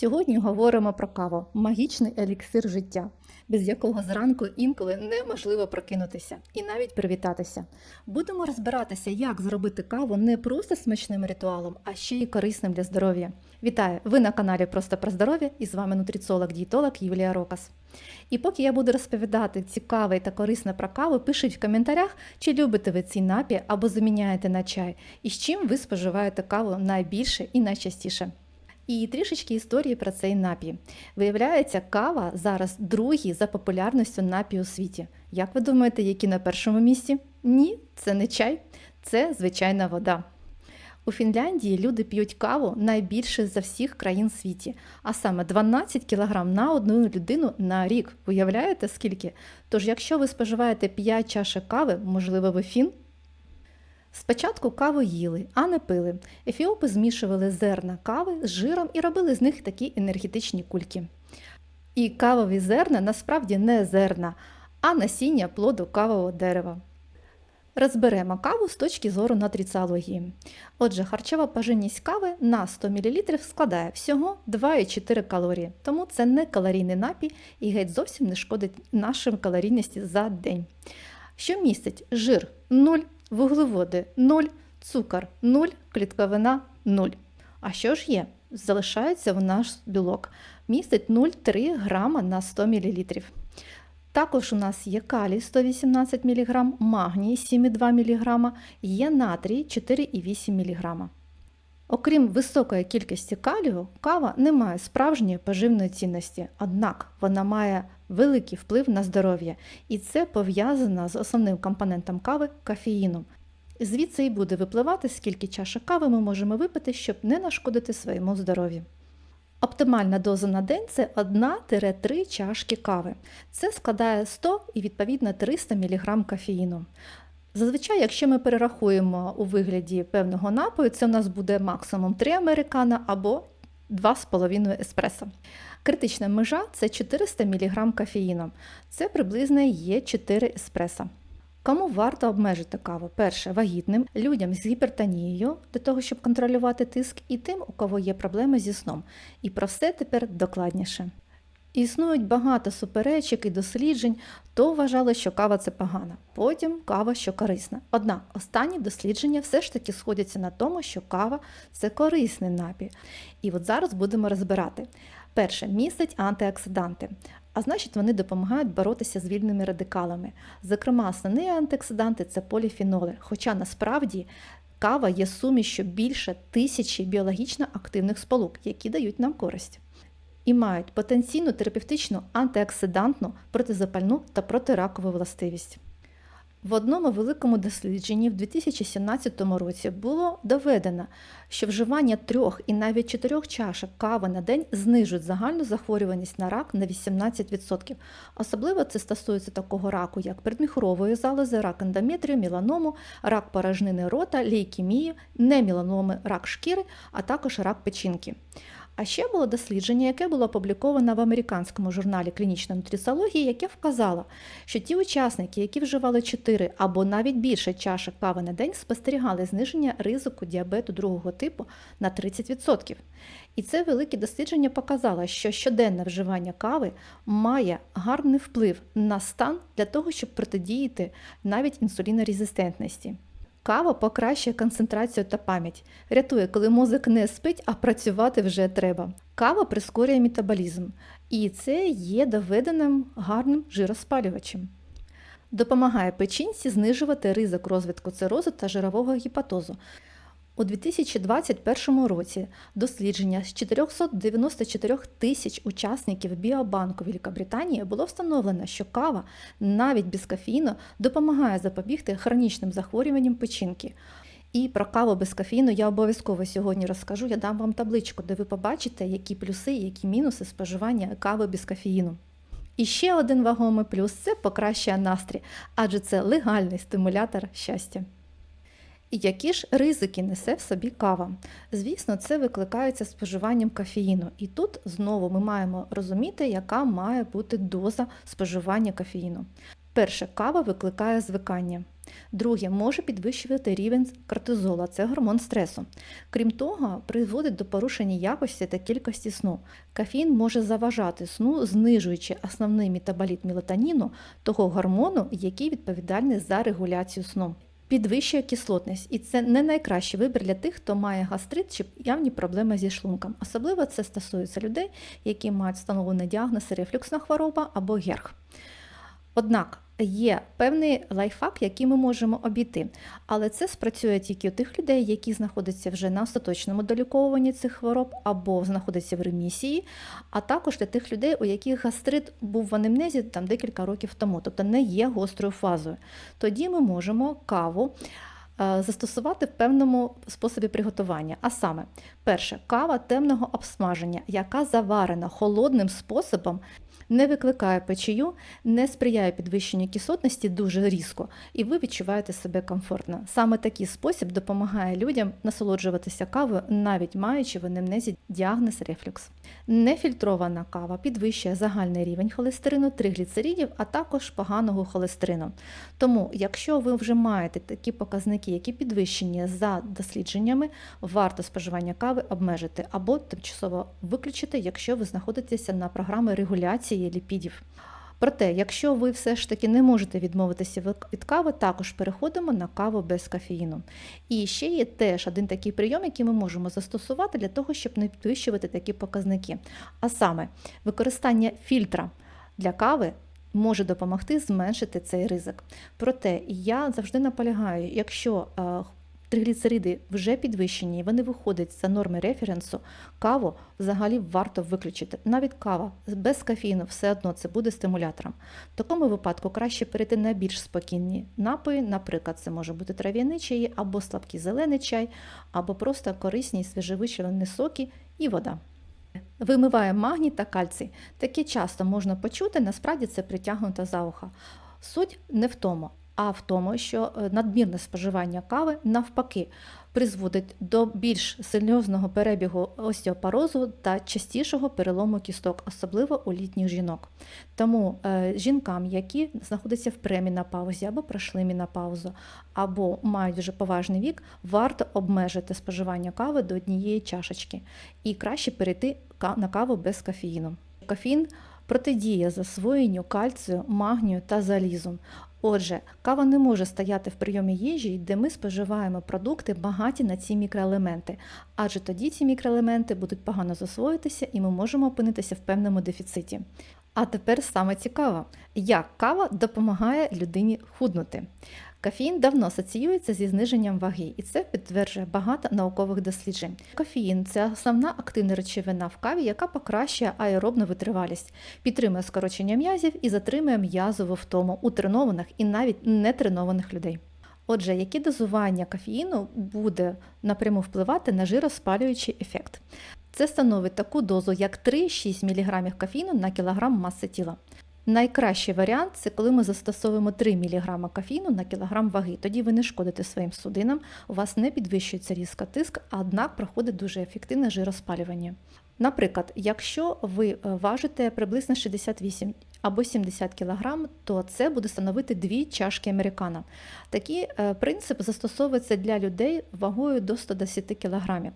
Сьогодні говоримо про каву магічний еліксир життя, без якого зранку інколи неможливо прокинутися і навіть привітатися. Будемо розбиратися, як зробити каву не просто смачним ритуалом, а ще й корисним для здоров'я. Вітаю! Ви на каналі Просто про здоров'я і з вами нутриціолог-дієтолог Юлія Рокас. І поки я буду розповідати цікаве та корисне про каву, пишіть в коментарях, чи любите ви ці напій або заміняєте на чай, і з чим ви споживаєте каву найбільше і найчастіше. І трішечки історії про цей напій. Виявляється, кава зараз другий за популярністю напій у світі. Як ви думаєте, які на першому місці? Ні, це не чай, це звичайна вода. У Фінляндії люди п'ють каву найбільше за всіх країн світі, а саме 12 кг на одну людину на рік. Уявляєте скільки? Тож, якщо ви споживаєте 5 чашек кави, можливо, ви фін? Спочатку каву їли, а не пили. Ефіопи змішували зерна кави з жиром і робили з них такі енергетичні кульки. І кавові зерна насправді не зерна, а насіння плоду кавового дерева. Розберемо каву з точки зору нутриціології. Отже, харчова поживність кави на 100 мл складає всього 2,4 калорії, тому це не калорійний напій і геть зовсім не шкодить нашим калорійності за день. Що містить жир 0, вуглеводи 0, цукор 0, клітковина 0. А що ж є? Залишається в наш білок. Містить 0,3 грама на 100 мл. Також у нас є калій 118 мг, магній 7,2 мг, є натрій 4,8 мг. Окрім високої кількості калію, кава не має справжньої поживної цінності, однак вона має великий вплив на здоров'я, і це пов'язано з основним компонентом кави кофеїном. Звідси і буде випливати, скільки чашок кави ми можемо випити, щоб не нашкодити своєму здоров'ю. Оптимальна доза на день це 1-3 чашки кави. Це складає 100 і відповідно 300 мг кофеїну. Зазвичай, якщо ми перерахуємо у вигляді певного напою, це у нас буде максимум 3 американо або 2,5 еспресо. Критична межа це 400 мг кофеїну. Це приблизно є 4 еспресо. Кому варто обмежити каву? Перше, вагітним, людям з гіпертонією для того, щоб контролювати тиск, і тим, у кого є проблеми зі сном. І про все тепер докладніше. Існують багато суперечок і досліджень, то вважали, що кава це погана, потім кава, що корисна. Однак останні дослідження все ж таки сходяться на тому, що кава це корисний напій. І от зараз будемо розбирати. Перше, містить антиоксиданти, а значить, вони допомагають боротися з вільними радикалами. Зокрема, основні антиоксиданти це поліфеноли, хоча насправді кава є сумішю більше тисячі біологічно активних сполук, які дають нам користь і мають потенційну терапевтичну антиоксидантну, протизапальну та протиракову властивість. В одному великому дослідженні в 2017 році було доведено, що вживання трьох і навіть чотирьох чашок кави на день знижують загальну захворюваність на рак на 18%. Особливо це стосується такого раку, як передміхрової залози, рак ендометрію, міланому, рак порожнини рота, лейкемії, неміланоми, рак шкіри, а також рак печінки. А ще було дослідження, яке було опубліковано в американському журналі клінічної нутриціології, яке вказало, що ті учасники, які вживали 4 або навіть більше чашок кави на день, спостерігали зниження ризику діабету другого типу на 30%. І це велике дослідження показало, що щоденне вживання кави має гарний вплив на стан для того, щоб протидіяти навіть інсулінорезистентності. Кава покращує концентрацію та пам'ять, рятує, коли мозок не спить, а працювати вже треба. Кава прискорює метаболізм, і це є доведеним гарним жироспалювачем. Допомагає печінці знижувати ризик розвитку цирозу та жирового гіпатозу. У 2021 році дослідження з 494 тисяч учасників біобанку Великобританії було встановлено, що кава навіть без кофеїну допомагає запобігти хронічним захворюванням печінки. І про каву без кофеїну я обов'язково сьогодні розкажу. Я дам вам табличку, де ви побачите, які плюси і які мінуси споживання кави без кофеїну. І ще один вагомий плюс це покращує настрій, адже це легальний стимулятор щастя. Які ж ризики несе в собі кава? Звісно, це викликається споживанням кофеїну. І тут знову ми маємо розуміти, яка має бути доза споживання кофеїну. Перше, кава викликає звикання. Друге, може підвищувати рівень кортизола, це гормон стресу. Крім того, призводить до порушення якості та кількості сну. Кафеїн може заважати сну, знижуючи основний метаболіт мелатоніну, того гормону, який відповідальний за регуляцію сну. Підвищує кислотність, і це не найкращий вибір для тих, хто має гастрит чи явні проблеми зі шлунком. Особливо це стосується людей, які мають встановлений діагноз рефлюксна хвороба або герх. Однак є певний лайфхак, який ми можемо обійти, але це спрацює тільки у тих людей, які знаходяться вже на остаточному доліковуванні цих хвороб або знаходяться в ремісії, а також для тих людей, у яких гастрит був в анамнезі там декілька років тому, тобто не є гострою фазою. Тоді ми можемо каву. е, Застосувати в певному способі приготування. А саме, перше, кава темного обсмаження, яка заварена холодним способом, не викликає печію, не сприяє підвищенню кислотності дуже різко, і ви відчуваєте себе комфортно. Саме такий спосіб допомагає людям насолоджуватися кавою, навіть маючи в анамнезі діагноз рефлюкс. Нефільтрована кава підвищує загальний рівень холестерину, тригліцеридів, а також поганого холестерину. Тому, якщо ви вже маєте такі показники, які підвищені за дослідженнями, варто споживання кави обмежити або тимчасово виключити, якщо ви знаходитеся на програмі регуляції ліпідів. Проте, якщо ви все ж таки не можете відмовитися від кави, також переходимо на каву без кофеїну. І ще є теж один такий прийом, який ми можемо застосувати для того, щоб не підвищувати такі показники. А саме використання фільтра для кави. Може допомогти зменшити цей ризик. Проте я завжди наполягаю, якщо е, тригліцериди вже підвищені, вони виходять за норми референсу, каву взагалі варто виключити. Навіть кава без кофеїну все одно це буде стимулятором. В такому випадку краще перейти на більш спокійні напої, наприклад, це може бути трав'яний чай або слабкий зелений чай, або просто корисні свіжевичавлені соки і вода. Вимиває магній та кальцій. Таке часто можна почути, насправді це притягнуто за ухо. Суть не в тому, а в тому, що е, надмірне споживання кави навпаки призводить до більш серйозного перебігу остеопорозу та частішого перелому кісток, особливо у літніх жінок. Тому е, жінкам, які знаходяться в премінопаузі або пройшли мінопаузу, або мають вже поважний вік, варто обмежити споживання кави до однієї чашечки і краще перейти на каву без кофеїну. Кофеїн протидіє засвоєнню кальцію, магнію та залізу. Отже, кава не може стояти в прийомі їжі, де ми споживаємо продукти багаті на ці мікроелементи, адже тоді ці мікроелементи будуть погано засвоїтися і ми можемо опинитися в певному дефіциті. А тепер саме цікаво, як кава допомагає людині худнути. Кофеїн давно асоціюється зі зниженням ваги, і це підтверджує багато наукових досліджень. Кофеїн це основна активна речовина в каві, яка покращує аеробну витривалість, підтримує скорочення м'язів і затримує м'язову втому у тренованих і навіть нетренованих людей. Отже, яке дозування кофеїну буде напряму впливати на жироспалюючий ефект? Це становить таку дозу, як 3-6 мг кофеїну на кілограм маси тіла. Найкращий варіант це коли ми застосовуємо 3 мг кофеїну на кілограм ваги. Тоді ви не шкодите своїм судинам, у вас не підвищується різко тиск, однак проходить дуже ефективне жироспалювання. Наприклад, якщо ви е, важите приблизно 68 або 70 кг, то це буде становити 2 чашки американо. Такий е, принцип застосовується для людей вагою до 110 кг.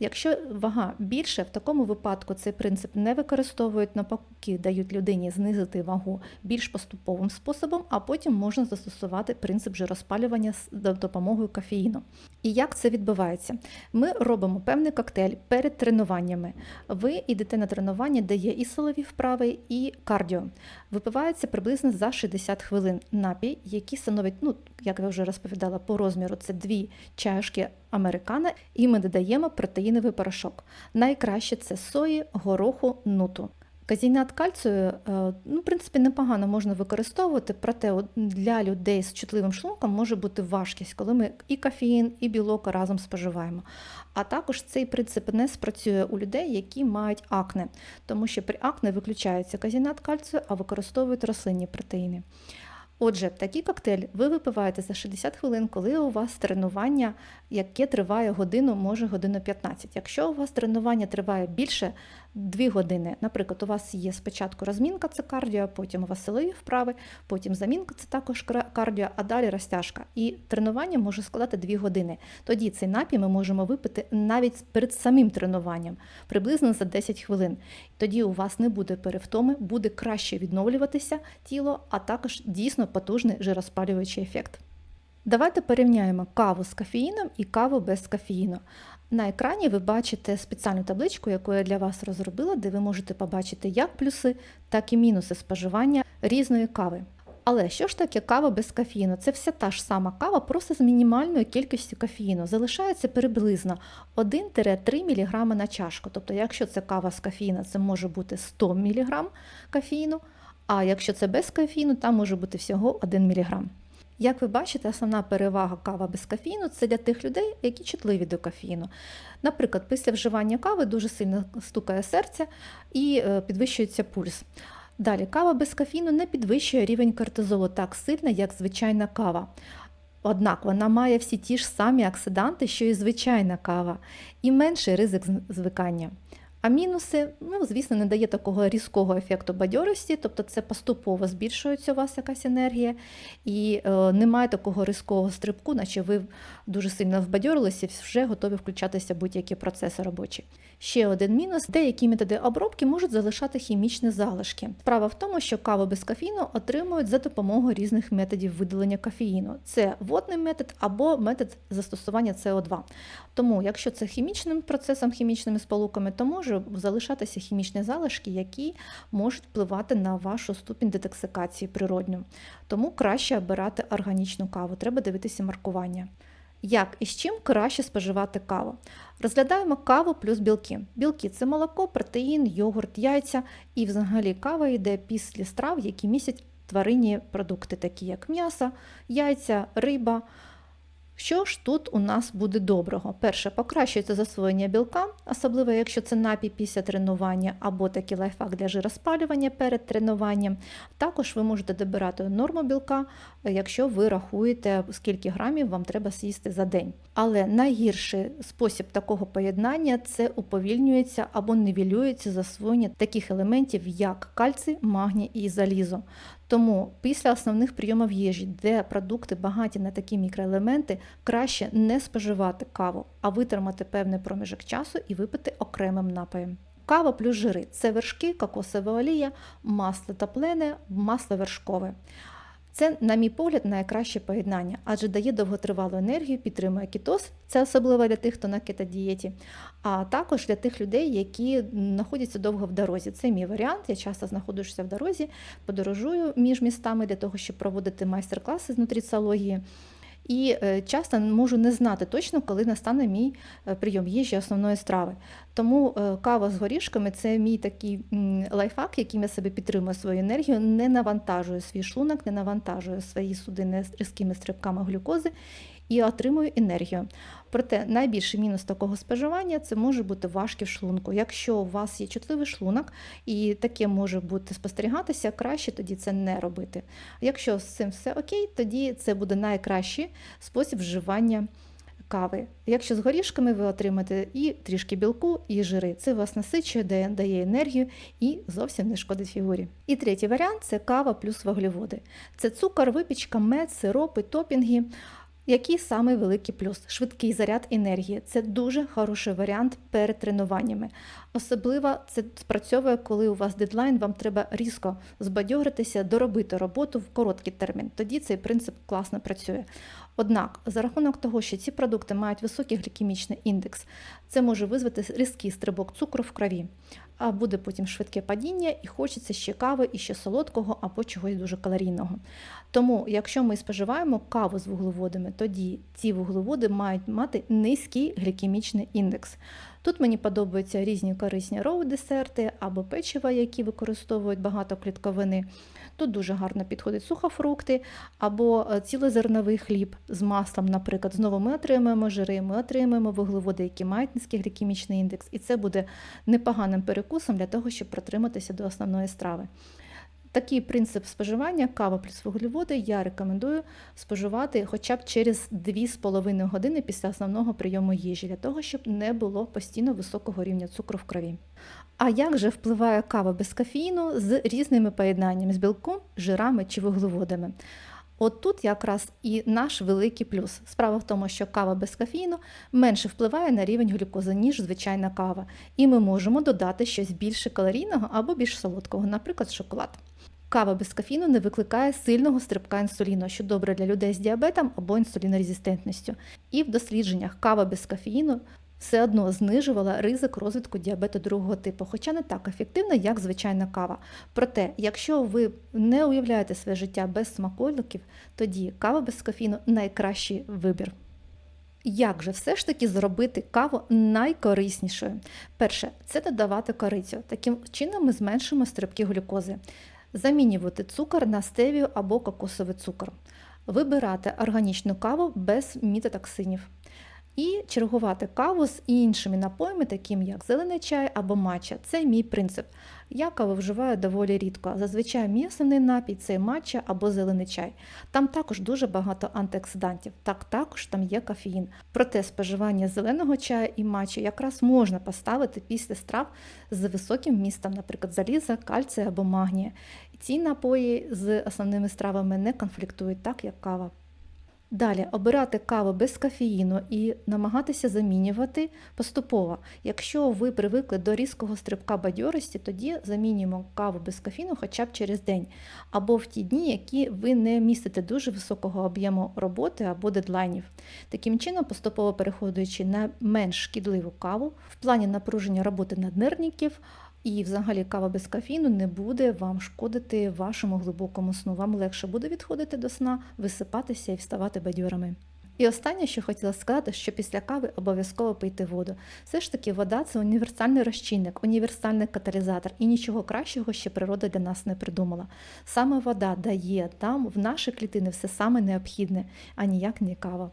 Якщо вага більше, в такому випадку цей принцип не використовують, навпаки, дають людині знизити вагу більш поступовим способом, а потім можна застосувати принцип жироспалювання з допомогою кофеїну. І як це відбувається? Ми робимо певний коктейль перед тренуваннями. Ви йдете на тренування, де є і силові вправи, і кардіо. Випивається приблизно за 60 хвилин напій, який становить, ну, як я вже розповідала, по розміру це дві чашки американо, і ми додаємо протеїновий порошок. Найкраще це сої, гороху, нуту. Казінат кальцію, ну, в принципі, непогано можна використовувати, проте для людей з чутливим шлунком може бути важкість, коли ми і кофеїн, і білок разом споживаємо. А також цей принцип не спрацює у людей, які мають акне, тому що при акне виключається казінат кальцію, а використовують рослинні протеїни. Отже, такий коктейль ви випиваєте за 60 хвилин, коли у вас тренування, яке триває годину, може годину 15. Якщо у вас тренування триває більше 2 години. Наприклад, у вас є спочатку розмінка, це кардіо, потім у вправи, потім замінка, це також кардіо, а далі розтяжка. І тренування може складати 2 години. Тоді цей напій ми можемо випити навіть перед самим тренуванням, приблизно за 10 хвилин. Тоді у вас не буде перевтоми, буде краще відновлюватися тіло, а також дійсно потужний жироспалюючий ефект. Давайте порівняємо каву з кофеїном і каву без кофеїну. На екрані ви бачите спеціальну табличку, яку я для вас розробила, де ви можете побачити як плюси, так і мінуси споживання різної кави. Але що ж таке кава без кофеїну? Це вся та ж сама кава, просто з мінімальною кількістю кофеїну. Залишається приблизно 1-3 мг на чашку. Тобто, якщо це кава з кофеїну, це може бути 100 мг кофеїну, а якщо це без кофеїну, там може бути всього 1 мг. Як ви бачите, основна перевага кава без кофеїну це для тих людей, які чутливі до кофеїну. Наприклад, після вживання кави дуже сильно стукає серце і е, підвищується пульс. Далі, кава без кофеїну не підвищує рівень кортизолу так сильно, як звичайна кава. Однак вона має всі ті ж самі оксиданти, що і звичайна кава, і менший ризик звикання. А мінуси, ну, звісно, не дає такого різкого ефекту бадьорості, тобто це поступово збільшується у вас якась енергія, і е, немає такого різкого стрибку, наче ви дуже сильно вбадьорилися вже готові включатися будь-які процеси робочі. Ще один мінус: деякі методи обробки можуть залишати хімічні залишки. Справа в тому, що каву без кофеїну отримують за допомогою різних методів видалення кофеїну. Це водний метод або метод застосування СО2. Тому, якщо це хімічним процесом, хімічними сполуками, то може залишатися хімічні залишки, які можуть впливати на вашу ступінь детоксикації природню. Тому краще обирати органічну каву. Треба дивитися маркування. Як і з чим краще споживати каву? Розглядаємо каву плюс білки. Білки це молоко, протеїн, йогурт, яйця і взагалі кава йде після страв, які містять тваринні продукти, такі як м'ясо, яйця, риба. Що ж тут у нас буде доброго? Перше, покращується засвоєння білка, особливо якщо це напій після тренування або такий лайфхак для жироспалювання перед тренуванням. Також ви можете добирати норму білка, якщо ви рахуєте, скільки грамів вам треба з'їсти за день. Але найгірший спосіб такого поєднання це уповільнюється або нівелюється засвоєння таких елементів, як кальцій, магній і залізо. Тому після основних прийомів їжі, де продукти багаті на такі мікроелементи, краще не споживати каву, а витримати певний проміжок часу і випити окремим напоєм. Кава плюс жири це вершки, кокосова олія, масло топлене, масло вершкове. Це, на мій погляд, найкраще поєднання, адже дає довготривалу енергію, підтримує кетоз, це особливо для тих, хто на кетодієті, а також для тих людей, які знаходяться довго в дорозі. Це мій варіант. Я часто знаходжуся в дорозі, подорожую між містами для того, щоб проводити майстер-класи з нутриціології. І е, часто можу не знати точно, коли настане мій е, прийом їжі основної страви. Тому е, кава з горішками це мій такий лайфхак, яким я себе підтримую свою енергію, не навантажую свій шлунок, не навантажую свої судини різкими стрибками глюкози і отримую енергію. Проте найбільший мінус такого споживання це може бути важкі в шлунку. Якщо у вас є чутливий шлунок і таке може бути спостерігатися, краще тоді це не робити. Якщо з цим все окей, тоді це буде найкращий спосіб вживання кави. Якщо з горішками ви отримаєте і трішки білку, і жири. Це вас насичує, дає, дає енергію і зовсім не шкодить фігурі. І третій варіант це кава плюс вуглеводи. Це цукор, випічка, мед, сиропи, топінги. Який самий великий плюс? Швидкий заряд енергії. Це дуже хороший варіант перед тренуваннями. Особливо це спрацьовує, коли у вас дедлайн, вам треба різко збадьоритися, доробити роботу в короткий термін. Тоді цей принцип класно працює. Однак, за рахунок того, що ці продукти мають високий глікемічний індекс, це може визвати різкий стрибок цукру в крові, а буде потім швидке падіння, і хочеться ще кави, і ще солодкого або чогось дуже калорійного. Тому, якщо ми споживаємо каву з вуглеводами, тоді ці вуглеводи мають мати низький глікемічний індекс. Тут мені подобаються різні корисні роу-десерти або печива, які використовують багато клітковини. Тут дуже гарно підходять сухофрукти або е, цілозерновий хліб з маслом, наприклад. Знову ми отримуємо жири, ми отримуємо вуглеводи, які мають низький глікемічний індекс, і це буде непоганим перекусом для того, щоб протриматися до основної страви. Такий принцип споживання кава плюс вуглеводи я рекомендую споживати хоча б через 2,5 години після основного прийому їжі, для того, щоб не було постійно високого рівня цукру в крові. А як же впливає кава без кофеїну з різними поєднаннями з білком, жирами чи вуглеводами? От тут якраз і наш великий плюс. Справа в тому, що кава без кофеїну менше впливає на рівень глюкози, ніж звичайна кава, і ми можемо додати щось більше калорійного або більш солодкого, наприклад, шоколад. Кава без кофеїну не викликає сильного стрибка інсуліну, що добре для людей з діабетом або інсулінорезистентністю. І в дослідженнях кава без кофеїну все одно знижувала ризик розвитку діабету другого типу, хоча не так ефективно, як звичайна кава. Проте, якщо ви не уявляєте своє життя без смаколиків, тоді кава без кофеїну найкращий вибір. Як же все ж таки зробити каву найкориснішою? Перше, це додавати корицю. Таким чином ми зменшимо стрибки глюкози, замінювати цукор на стевію або кокосовий цукор, вибирати органічну каву без мітотоксинів. І чергувати каву з іншими напоями, такими як зелений чай або матча. Це мій принцип. Я каву вживаю доволі рідко. Зазвичай мій основний напій це матча або зелений чай. Там також дуже багато антиоксидантів, так також там є кофеїн. Проте споживання зеленого чаю і матча якраз можна поставити після страв з високим містом, наприклад, заліза, кальція або магнія. Ці напої з основними стравами не конфліктують так, як кава. Далі обирати каву без кофеїну і намагатися замінювати поступово. Якщо ви привикли до різкого стрибка бадьорості, тоді замінюємо каву без кофеїну хоча б через день, або в ті дні, які ви не містите дуже високого об'єму роботи або дедлайнів. Таким чином, поступово переходячи на менш шкідливу каву, в плані напруження роботи наднирників, і взагалі кава без кофеїну не буде вам шкодити вашому глибокому сну. Вам легше буде відходити до сна, висипатися і вставати бадьорами. І останнє, що хотіла сказати, що після кави обов'язково пийте воду. Все ж таки, вода це універсальний розчинник, універсальний каталізатор, і нічого кращого ще природа для нас не придумала. Саме вода дає там в наші клітини все саме необхідне, а ніяк не кава.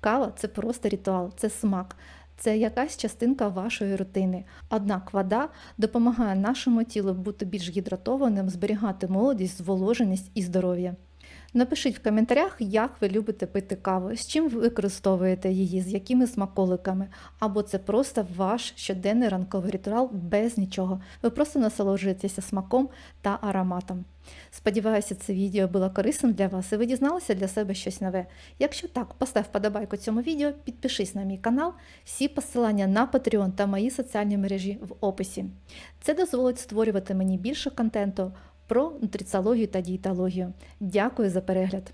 Кава це просто ритуал, це смак це якась частинка вашої рутини. Однак вода допомагає нашому тілу бути більш гідратованим, зберігати молодість, зволоженість і здоров'я. Напишіть в коментарях, як ви любите пити каву, з чим ви використовуєте її, з якими смаколиками, або це просто ваш щоденний ранковий ритуал без нічого. Ви просто насолоджуєтеся смаком та ароматом. Сподіваюся, це відео було корисним для вас і ви дізналися для себе щось нове. Якщо так, постав вподобайку цьому відео, підпишись на мій канал, всі посилання на Patreon та мої соціальні мережі в описі. Це дозволить створювати мені більше контенту про нутриціологію та дієтологію. Дякую за перегляд!